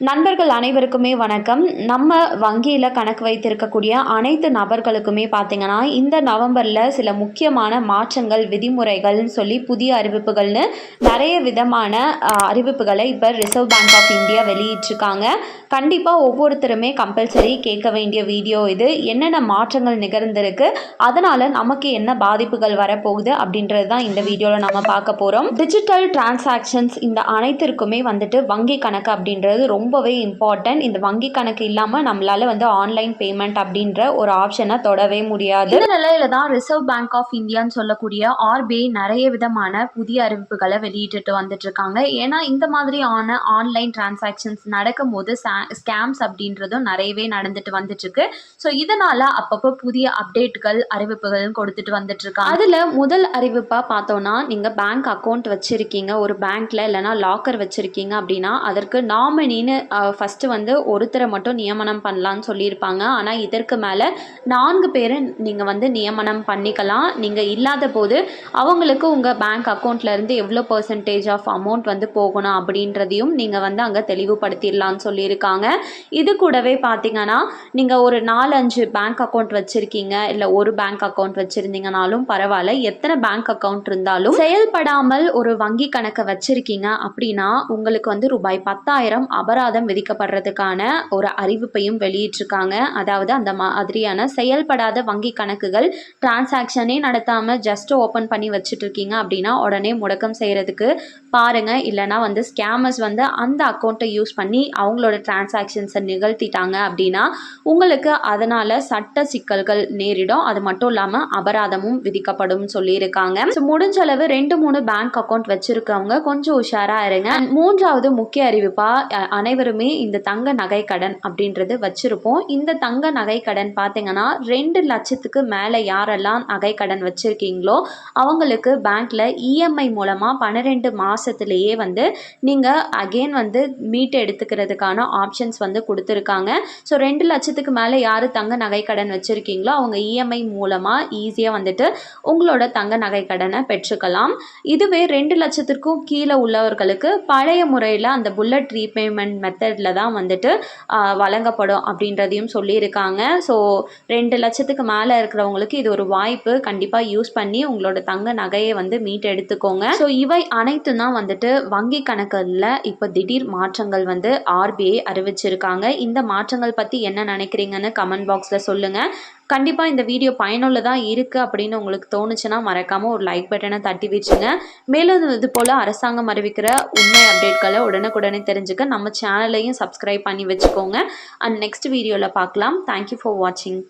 நண்பர்கள் அனைவருக்குமே வணக்கம். நம்ம வங்கியில் கணக்கு வைத்திருக்கக்கூடிய அனைத்து நபர்களுக்குமே பார்த்தீங்கன்னா இந்த நவம்பரில் சில முக்கியமான மாற்றங்கள் விதிமுறைகள்னு சொல்லி புதிய அறிவிப்புகள்னு நிறைய விதமான அறிவிப்புகளை இப்போ ரிசர்வ் பேங்க் ஆஃப் இந்தியா வெளியிட்டிருக்காங்க. கண்டிப்பாக ஒவ்வொருத்தருமே கம்பல்சரி கேட்க வேண்டிய வீடியோ இது. என்னென்ன மாற்றங்கள் நிகழ்ந்திருக்கு அதனால் நமக்கு என்ன பாதிப்புகள் வரப்போகுது அப்படின்றது தான் இந்த வீடியோவில் நம்ம பார்க்க போகிறோம் டிஜிட்டல் டிரான்சாக்ஷன்ஸ் இந்த அனைத்திற்குமே வந்துட்டு வங்கி கணக்கு அப்படின்றது ரொம்ப ரொம்பவே இம்பார்ட்டன்ட் இந்த வங்கி கணக்கு இல்லாமல் நம்மளால வந்து ஆன்லைன் பேமெண்ட் அப்படின்ற ஒரு ஆப்ஷனை தொடவே முடியாது. இந்த நிலையில தான் ரிசர்வ் பேங்க் ஆஃப் இந்தியான்னு சொல்லக்கூடிய ஆர்பிஐ நிறைய விதமான புதிய அறிவிப்புகளை வெளியிட்டுட்டு வந்துட்டு இருக்காங்க. ஏன்னா இந்த மாதிரியான ஆன்லைன் டிரான்சாக்ஷன்ஸ் நடக்கும்போது ஸ்கேம்ஸ் அப்படின்றதும் நிறையவே நடந்துட்டு வந்துட்டு இருக்கு. ஸோ இதனால அப்பப்போ புதிய அப்டேட்கள் அறிவிப்புகள் கொடுத்துட்டு வந்துட்டு இருக்காங்க. அதுல முதல் அறிவிப்பா பார்த்தோம்னா நீங்க பேங்க் அக்கௌண்ட் வச்சிருக்கீங்க ஒரு பேங்க்ல இல்லைன்னா லாக்கர் வச்சிருக்கீங்க அப்படின்னா அதற்கு நாமினின்னு ஃபஸ்ட்டு வந்து ஒருத்தரை மட்டும் நியமனம் பண்ணலான்னு சொல்லியிருப்பாங்க. ஆனால் இதற்கு மேலே நான்கு பேரை நீங்கள் வந்து நியமனம் பண்ணிக்கலாம். நீங்கள் இல்லாத போது அவங்களுக்கு உங்கள் பேங்க் அக்கௌண்ட்லேருந்து எவ்வளோ பர்சன்டேஜ் ஆஃப் அமௌண்ட் வந்து போகணும் அப்படின்றதையும் நீங்கள் வந்து அங்கே தெளிவுபடுத்திடலான்னு சொல்லியிருக்காங்க. இது கூடவே பார்த்தீங்கன்னா நீங்கள் ஒரு நாலஞ்சு பேங்க் அக்கௌண்ட் வச்சுருக்கீங்க. இல்லை ஒரு பேங்க் அக்கௌண்ட் வச்சுருந்தீங்கனாலும் பரவாயில்ல. எத்தனை பேங்க் அக்கௌண்ட் இருந்தாலும் செயல்படாமல் ஒரு வங்கி கணக்கை வச்சுருக்கீங்க அப்படின்னா உங்களுக்கு வந்து ரூபாய் பத்தாயிரம் அபராதம் விதிக்கப்படுறதுக்கான ஒரு அறிவிப்பையும் வெளியிட்டிருக்காங்க. அதாவது அந்த மாதிரியான செயல்படாத வங்கி கணக்குகள் டிரான்சாக்ஷனே நடத்தாமல் ஜஸ்ட் ஓப்பன் பண்ணி வச்சுட்டு இருக்கீங்க அப்படின்னா உடனே முடக்கம் செய்கிறதுக்கு பாருங்கள் இல்லைனா வந்து ஸ்கேமர்ஸ் வந்து அந்த அக்கௌண்ட்டை யூஸ் பண்ணி அவங்களோட டிரான்சாக்ஷன்ஸை நிகழ்த்திட்டாங்க அப்படின்னா உங்களுக்கு அதனால் சட்ட சிக்கல்கள் நேரிடும். அது மட்டும் இல்லாமல் அபராதமும் விதிக்கப்படும் சொல்லியிருக்காங்க. ஸோ முடிஞ்ச அளவு ரெண்டு மூணு பேங்க் அக்கௌண்ட் வச்சுருக்கவங்க கொஞ்சம் உஷாராக இருங்க. மூன்றாவது முக்கிய அறிவிப்பாக அனைவருமே இந்த தங்க நகை கடன் அப்படின்றது வச்சுருப்போம். இந்த தங்க நகை கடன் பார்த்தீங்கன்னா ரெண்டு லட்சத்துக்கு மேலே யாரெல்லாம் நகை கடன் வச்சுருக்கீங்களோ அவங்களுக்கு பேங்க்கில் இஎம்ஐ மூலமாக பன்னிரெண்டு மாதத்துலேயே வந்து நீங்கள் அகெயின் வந்து மீட் எடுத்துக்கிறதுக்கான ஆப்ஷன்ஸ் வந்து கொடுத்துருக்காங்க. ஸோ ரெண்டு லட்சத்துக்கு மேலே யார் தங்க நகை கடன் வச்சுருக்கீங்களோ அவங்க இஎம்ஐ மூலமாக ஈஸியாக வந்துட்டு உங்களோட தங்க நகை கடனை பெற்றுக்கலாம். இதுவே ரெண்டு லட்சத்திற்கும் கீழே உள்ளவர்களுக்கு பழைய முறையில் அந்த புல்லட் ரீபேமெண்ட் மெத்தடில் தான் வந்துட்டு வழங்கப்படும் அப்படின்றதையும் சொல்லியிருக்காங்க. ஸோ ரெண்டு லட்சத்துக்கு மேலே இருக்கிறவங்களுக்கு இது ஒரு வாய்ப்பு. கண்டிப்பாக யூஸ் பண்ணி உங்களோட தங்க நகையை வந்து மீட் எடுத்துக்கோங்க ஸோ இவை அனைத்தும் தான் வந்துட்டு வங்கி கணக்குகளில் இப்போ திடீர் மாற்றங்கள் வந்து ஆர்பிஐ அறிவிச்சிருக்காங்க. இந்த மாற்றங்கள் பற்றி என்ன நினைக்கிறீங்கன்னு கமெண்ட் பாக்ஸில் சொல்லுங்கள் கண்டிப்பாக இந்த வீடியோ பயனுள்ளதாக இருக்குது அப்படின்னு உங்களுக்கு தோணுச்சுன்னா மறக்காமல் ஒரு லைக் பட்டனை தட்டி வச்சுங்க. மேலும் இது போல் அரசாங்கம் அறிவிக்கிற உண்மை அப்டேட்களை உடனுக்குடனே தெரிஞ்சுக்க நம்ம சேனலையும் சப்ஸ்கிரைப் பண்ணி வச்சுக்கோங்க. அண்ட் நெக்ஸ்ட் வீடியோவில் பார்க்கலாம். தேங்க்யூ ஃபார் வாட்சிங்